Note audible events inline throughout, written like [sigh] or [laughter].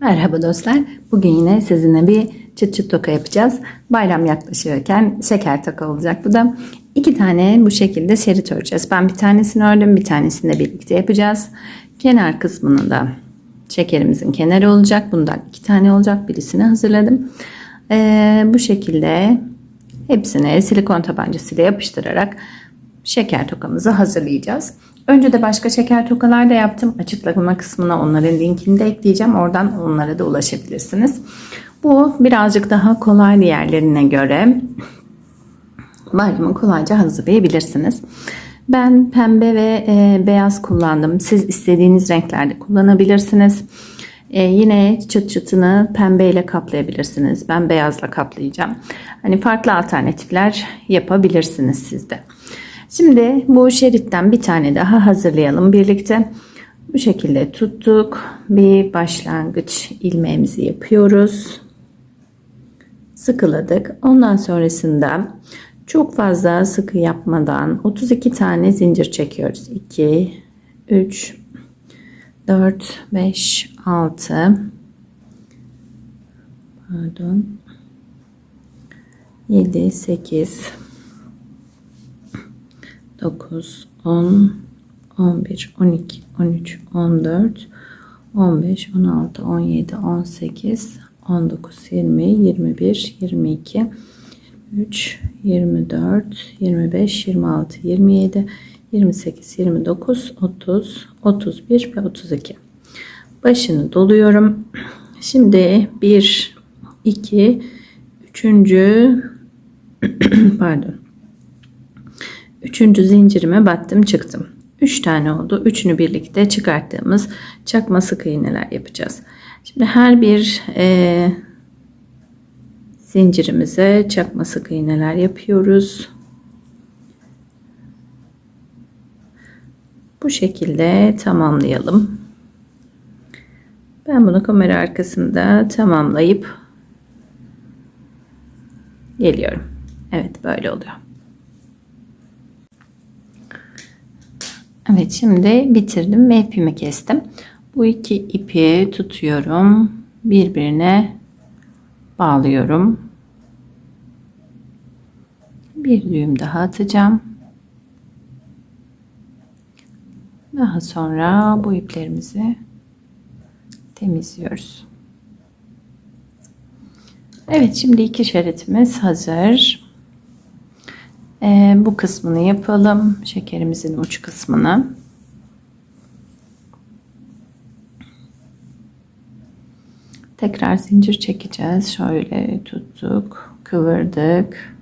Merhaba dostlar. Bugün yine sizinle bir çıt çıt toka yapacağız. Bayram yaklaşırken şeker toka olacak bu da. İki tane bu şekilde şerit öreceğiz. Ben bir tanesini ördüm, bir tanesini de birlikte yapacağız. Kenar kısmını da şekerimizin kenarı olacak. Bundan iki tane olacak. Birisini hazırladım. Ee, bu şekilde hepsini silikon tabancasıyla yapıştırarak şeker tokamızı hazırlayacağız. Önce de başka şeker tokalar da yaptım. Açıklama kısmına onların linkini de ekleyeceğim. Oradan onlara da ulaşabilirsiniz. Bu birazcık daha kolay diğerlerine göre bayramı kolayca hazırlayabilirsiniz. Ben pembe ve e, beyaz kullandım. Siz istediğiniz renklerde kullanabilirsiniz. E, yine çıt çıtını pembeyle kaplayabilirsiniz. Ben beyazla kaplayacağım. Hani farklı alternatifler yapabilirsiniz siz de. Şimdi bu şeritten bir tane daha hazırlayalım birlikte. Bu şekilde tuttuk. Bir başlangıç ilmeğimizi yapıyoruz. Sıkıladık. Ondan sonrasında çok fazla sıkı yapmadan 32 tane zincir çekiyoruz. 2 3 4 5 6 pardon 7 8 9, 10, 11, 12, 13, 14, 15, 16, 17, 18, 19, 20, 21, 22, 3, 24, 25, 26, 27, 28, 29, 30, 31 ve 32. Başını doluyorum. Şimdi 1, 2, 3. pardon Üçüncü zincirime battım çıktım. Üç tane oldu. Üçünü birlikte çıkarttığımız çakma sık iğneler yapacağız. Şimdi her bir e, zincirimize çakma sık iğneler yapıyoruz. Bu şekilde tamamlayalım. Ben bunu kamera arkasında tamamlayıp geliyorum. Evet böyle oluyor. Evet şimdi bitirdim ve ipimi kestim. Bu iki ipi tutuyorum. Birbirine bağlıyorum. Bir düğüm daha atacağım. Daha sonra bu iplerimizi temizliyoruz. Evet şimdi iki şeritimiz hazır. Ee, bu kısmını yapalım. Şekerimizin uç kısmını. Tekrar zincir çekeceğiz. Şöyle tuttuk, kıvırdık.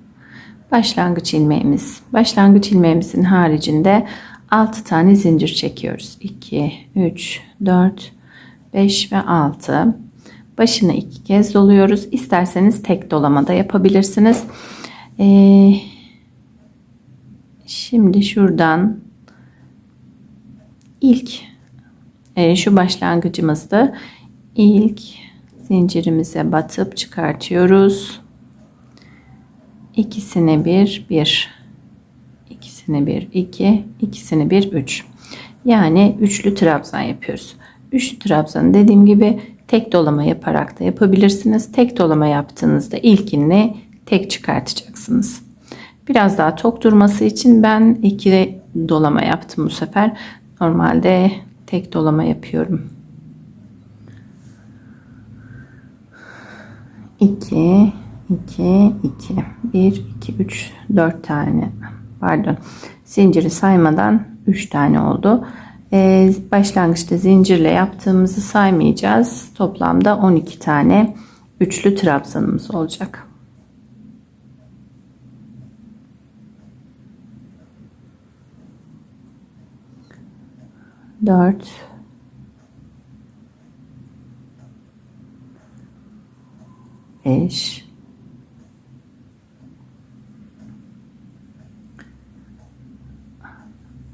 Başlangıç ilmeğimiz. Başlangıç ilmeğimizin haricinde 6 tane zincir çekiyoruz. 2, 3, 4, 5 ve 6. Başını iki kez doluyoruz. İsterseniz tek dolamada yapabilirsiniz. Ee, Şimdi şuradan ilk e, şu başlangıcımızda ilk zincirimize batıp çıkartıyoruz. İkisini bir bir ikisini bir iki ikisini bir üç yani üçlü trabzan yapıyoruz. Üçlü trabzan dediğim gibi tek dolama yaparak da yapabilirsiniz. Tek dolama yaptığınızda ilkini tek çıkartacaksınız. Biraz daha tok durması için ben iki dolama yaptım bu sefer. Normalde tek dolama yapıyorum. 2 2 2 1 2 3 4 tane pardon zinciri saymadan 3 tane oldu. Ee, başlangıçta zincirle yaptığımızı saymayacağız. Toplamda 12 tane üçlü trabzanımız olacak. 4 5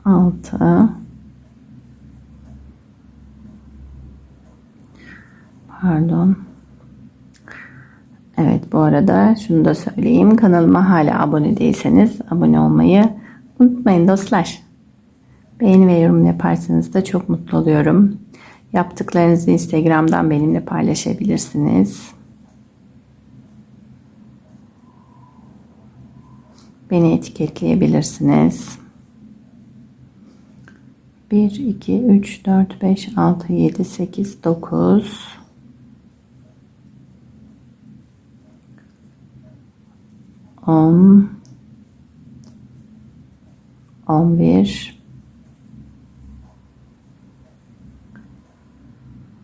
6 Pardon. Evet bu arada şunu da söyleyeyim. Kanalıma hala abone değilseniz abone olmayı unutmayın dostlar. Beğeni ve yorum yaparsanız da çok mutlu oluyorum. Yaptıklarınızı Instagram'dan benimle paylaşabilirsiniz. Beni etiketleyebilirsiniz. 1, 2, 3, 4, 5, 6, 7, 8, 9 10 11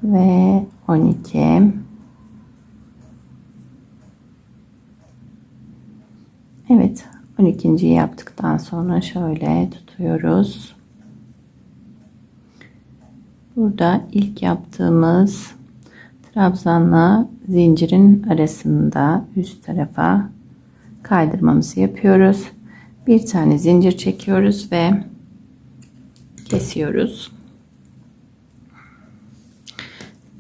ve 12 Evet 12. yaptıktan sonra şöyle tutuyoruz. Burada ilk yaptığımız trabzanla zincirin arasında üst tarafa kaydırmamızı yapıyoruz. Bir tane zincir çekiyoruz ve kesiyoruz.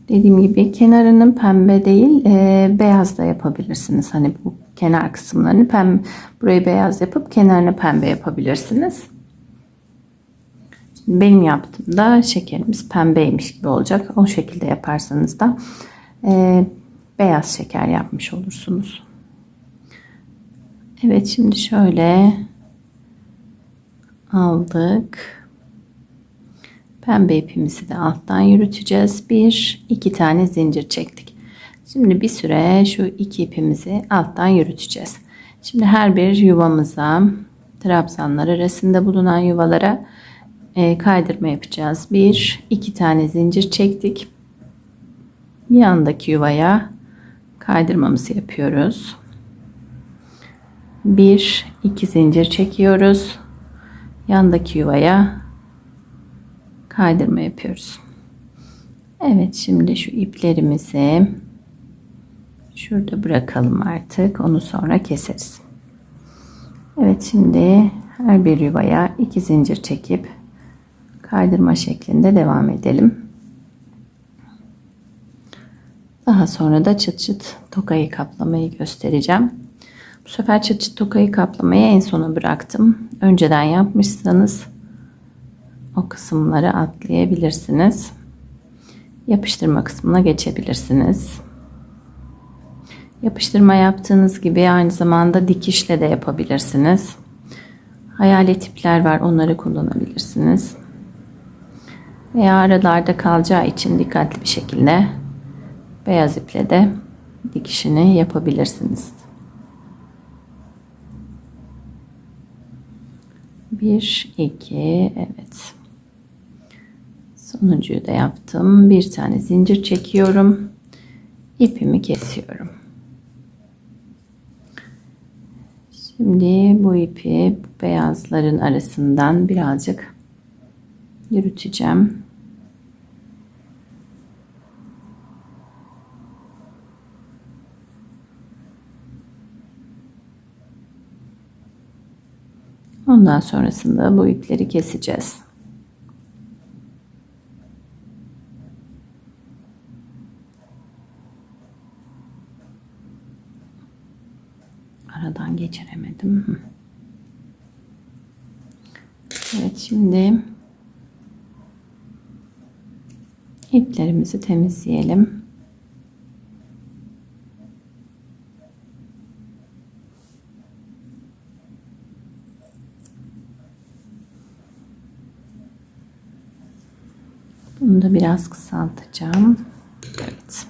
Dediğim gibi kenarının pembe değil e, beyaz da yapabilirsiniz. Hani bu kenar kısımlarını pembe, burayı beyaz yapıp kenarını pembe yapabilirsiniz. Şimdi benim yaptığımda şekerimiz pembeymiş gibi olacak. O şekilde yaparsanız da e, beyaz şeker yapmış olursunuz. Evet şimdi şöyle aldık. Pembe ipimizi de alttan yürüteceğiz. Bir, iki tane zincir çektik. Şimdi bir süre şu iki ipimizi alttan yürüteceğiz. Şimdi her bir yuvamıza, trabzanlar arasında bulunan yuvalara e, kaydırma yapacağız. Bir, iki tane zincir çektik. Yandaki yuvaya kaydırmamızı yapıyoruz. Bir, iki zincir çekiyoruz. Yandaki yuvaya kaydırma yapıyoruz. Evet şimdi şu iplerimizi şurada bırakalım artık. Onu sonra keseriz. Evet şimdi her bir yuvaya iki zincir çekip kaydırma şeklinde devam edelim. Daha sonra da çıt çıt tokayı kaplamayı göstereceğim. Bu sefer çıt çıt tokayı kaplamayı en sona bıraktım. Önceden yapmışsanız o kısımları atlayabilirsiniz. Yapıştırma kısmına geçebilirsiniz. Yapıştırma yaptığınız gibi aynı zamanda dikişle de yapabilirsiniz. Hayalet ipler var onları kullanabilirsiniz. Veya aralarda kalacağı için dikkatli bir şekilde beyaz iple de dikişini yapabilirsiniz. Bir, iki, evet. Sonuncuyu da yaptım. Bir tane zincir çekiyorum. İpimi kesiyorum. Şimdi bu ipi beyazların arasından birazcık yürüteceğim. Ondan sonrasında bu ipleri keseceğiz. Geçiremedim. Evet şimdi iplerimizi temizleyelim. Bunu da biraz kısaltacağım. Evet.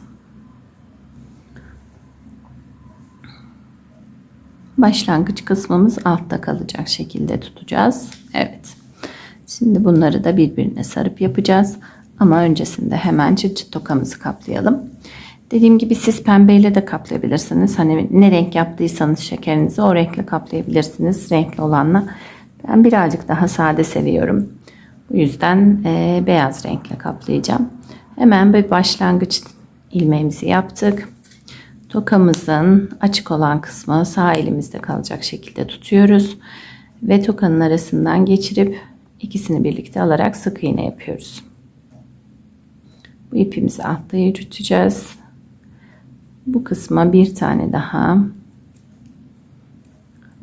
Başlangıç kısmımız altta kalacak şekilde tutacağız. Evet. Şimdi bunları da birbirine sarıp yapacağız. Ama öncesinde hemen çıt çıt tokamızı kaplayalım. Dediğim gibi siz pembeyle de kaplayabilirsiniz. Hani ne renk yaptıysanız şekerinizi o renkle kaplayabilirsiniz. Renkli olanla. Ben birazcık daha sade seviyorum. Bu yüzden e, beyaz renkle kaplayacağım. Hemen bir başlangıç ilmeğimizi yaptık. Tokamızın açık olan kısmı sağ elimizde kalacak şekilde tutuyoruz. Ve tokanın arasından geçirip ikisini birlikte alarak sık iğne yapıyoruz. Bu ipimizi altta yürüteceğiz. Bu kısma bir tane daha.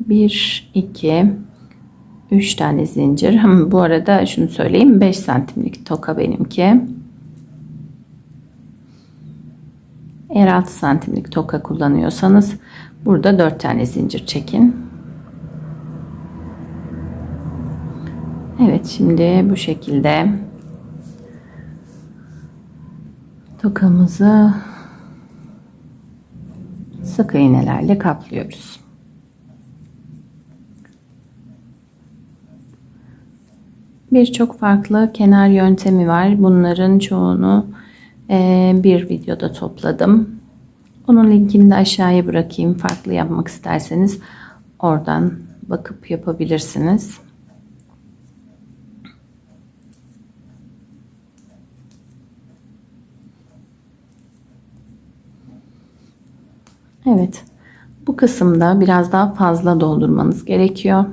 Bir, iki, 3 tane zincir. Bu arada şunu söyleyeyim 5 santimlik toka benimki. Eğer 6 santimlik toka kullanıyorsanız burada 4 tane zincir çekin. Evet şimdi bu şekilde tokamızı sık iğnelerle kaplıyoruz. Birçok farklı kenar yöntemi var. Bunların çoğunu bir videoda topladım. Onun linkini de aşağıya bırakayım. Farklı yapmak isterseniz oradan bakıp yapabilirsiniz. Evet. Bu kısımda biraz daha fazla doldurmanız gerekiyor.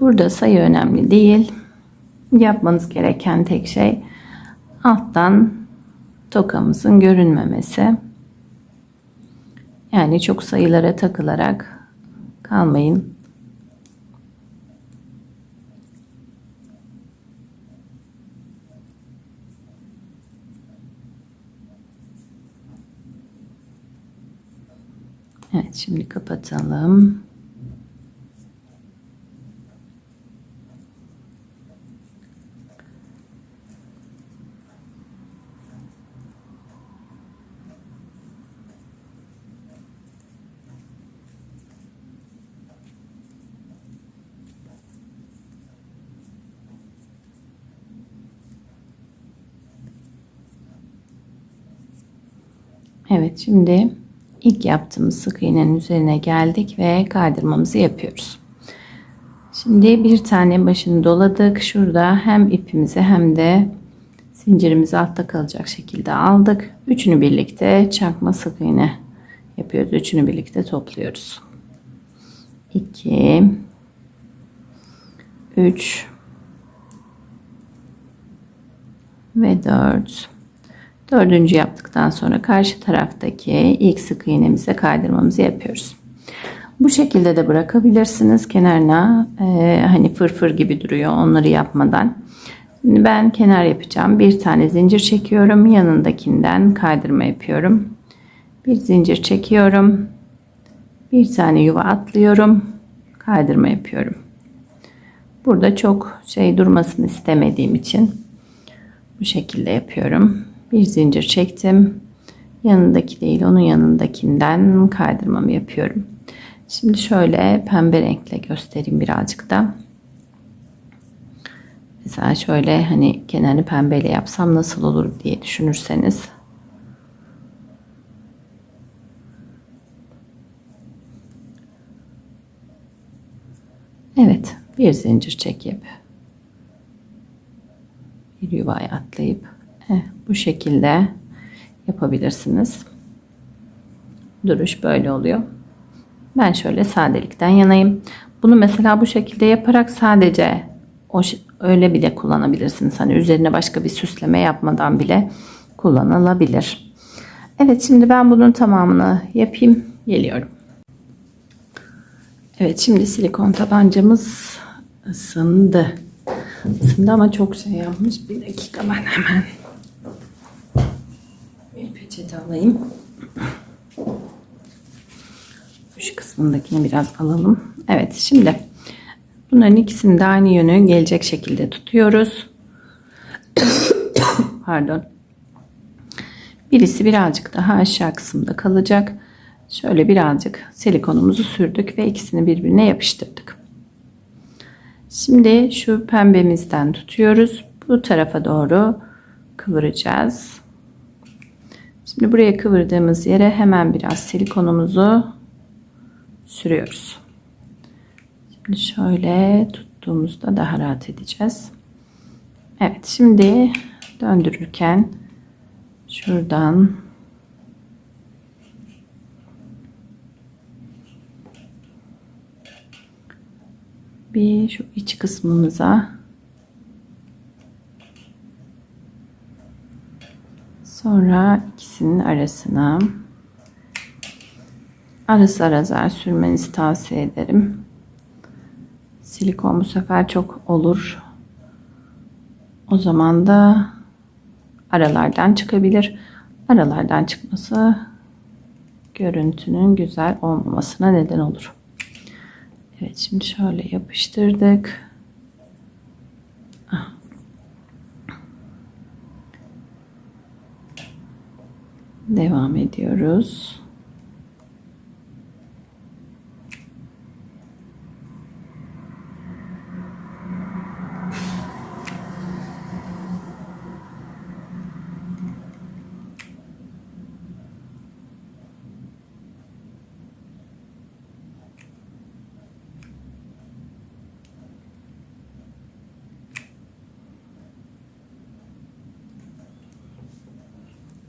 Burada sayı önemli değil. Yapmanız gereken tek şey alttan tokamızın görünmemesi. Yani çok sayılara takılarak kalmayın. Evet şimdi kapatalım. Evet şimdi ilk yaptığımız sık iğnenin üzerine geldik ve kaydırmamızı yapıyoruz. Şimdi bir tane başını doladık. Şurada hem ipimizi hem de zincirimizi altta kalacak şekilde aldık. Üçünü birlikte çakma sık iğne yapıyoruz. Üçünü birlikte topluyoruz. 2 3 ve 4 Dördüncü yaptıktan sonra karşı taraftaki ilk sık iğnemize kaydırmamızı yapıyoruz. Bu şekilde de bırakabilirsiniz kenarına e, hani fırfır gibi duruyor onları yapmadan. Ben kenar yapacağım. Bir tane zincir çekiyorum. Yanındakinden kaydırma yapıyorum. Bir zincir çekiyorum. Bir tane yuva atlıyorum. Kaydırma yapıyorum. Burada çok şey durmasını istemediğim için bu şekilde yapıyorum bir zincir çektim. Yanındaki değil onun yanındakinden kaydırmamı yapıyorum. Şimdi şöyle pembe renkle göstereyim birazcık da. Mesela şöyle hani kenarını pembeyle yapsam nasıl olur diye düşünürseniz. Evet bir zincir çekip bir yuvaya atlayıp Heh, bu şekilde yapabilirsiniz. Duruş böyle oluyor. Ben şöyle sadelikten yanayım. Bunu mesela bu şekilde yaparak sadece o öyle bile kullanabilirsiniz. Hani üzerine başka bir süsleme yapmadan bile kullanılabilir. Evet şimdi ben bunun tamamını yapayım. Geliyorum. Evet şimdi silikon tabancamız ısındı. Isındı ama çok şey yapmış. Bir dakika ben hemen peçete alayım. Şu kısmındakini biraz alalım. Evet şimdi bunların ikisini de aynı yönü gelecek şekilde tutuyoruz. [coughs] Pardon. Birisi birazcık daha aşağı kısımda kalacak. Şöyle birazcık silikonumuzu sürdük ve ikisini birbirine yapıştırdık. Şimdi şu pembemizden tutuyoruz. Bu tarafa doğru kıvıracağız. Şimdi buraya kıvırdığımız yere hemen biraz silikonumuzu sürüyoruz. Şimdi şöyle tuttuğumuzda daha rahat edeceğiz. Evet şimdi döndürürken şuradan bir şu iç kısmımıza Sonra ikisinin arasına arası arazar sürmenizi tavsiye ederim. Silikon bu sefer çok olur. O zaman da aralardan çıkabilir. Aralardan çıkması görüntünün güzel olmamasına neden olur. Evet şimdi şöyle yapıştırdık. Devam ediyoruz.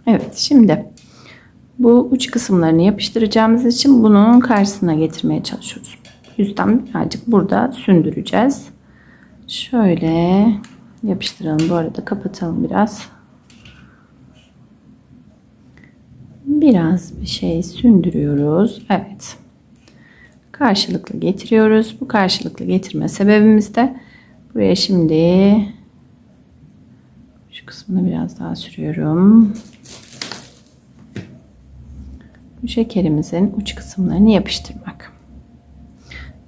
Evet şimdi bu uç kısımlarını yapıştıracağımız için bunun karşısına getirmeye çalışıyoruz. Yüzden birazcık burada sündüreceğiz. Şöyle yapıştıralım. Bu arada kapatalım biraz. Biraz bir şey sündürüyoruz. Evet. Karşılıklı getiriyoruz. Bu karşılıklı getirme sebebimiz de buraya şimdi şu kısmını biraz daha sürüyorum. Şekerimizin uç kısımlarını yapıştırmak.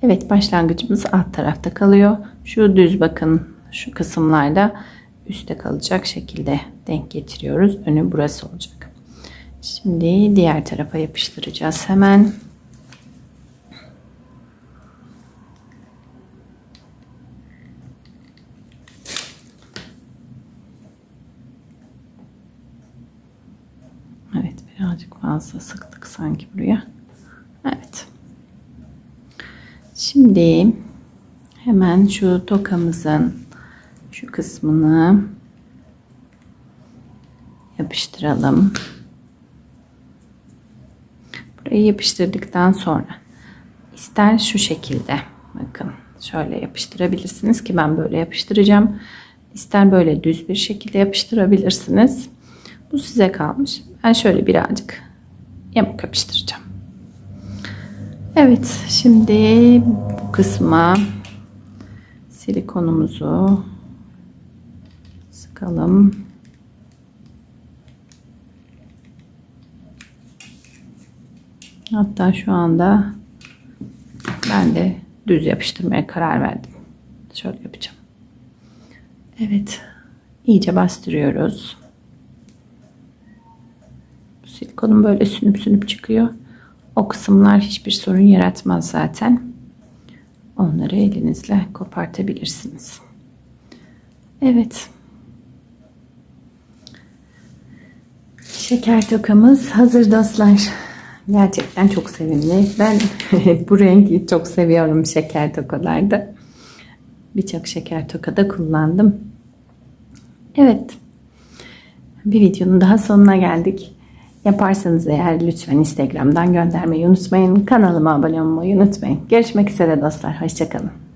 Evet başlangıcımız alt tarafta kalıyor. Şu düz bakın şu kısımlarda üstte kalacak şekilde denk getiriyoruz. Önü burası olacak. Şimdi diğer tarafa yapıştıracağız hemen. Evet birazcık fazla sıktık sanki buraya. Evet. Şimdi hemen şu tokamızın şu kısmını yapıştıralım. Burayı yapıştırdıktan sonra ister şu şekilde bakın şöyle yapıştırabilirsiniz ki ben böyle yapıştıracağım. İster böyle düz bir şekilde yapıştırabilirsiniz. Bu size kalmış. Ben şöyle birazcık yamuk yapıştıracağım. Evet şimdi bu kısma silikonumuzu sıkalım. Hatta şu anda ben de düz yapıştırmaya karar verdim. Şöyle yapacağım. Evet. iyice bastırıyoruz. Silikonun böyle sünüp sünüp çıkıyor. O kısımlar hiçbir sorun yaratmaz zaten. Onları elinizle kopartabilirsiniz. Evet. Şeker tokamız hazır dostlar. Gerçekten çok sevimli. Ben [laughs] bu rengi çok seviyorum şeker tokalarda. Birçok şeker tokada kullandım. Evet. Bir videonun daha sonuna geldik. Yaparsanız eğer lütfen Instagram'dan göndermeyi unutmayın. Kanalıma abone olmayı unutmayın. Görüşmek üzere dostlar. Hoşçakalın.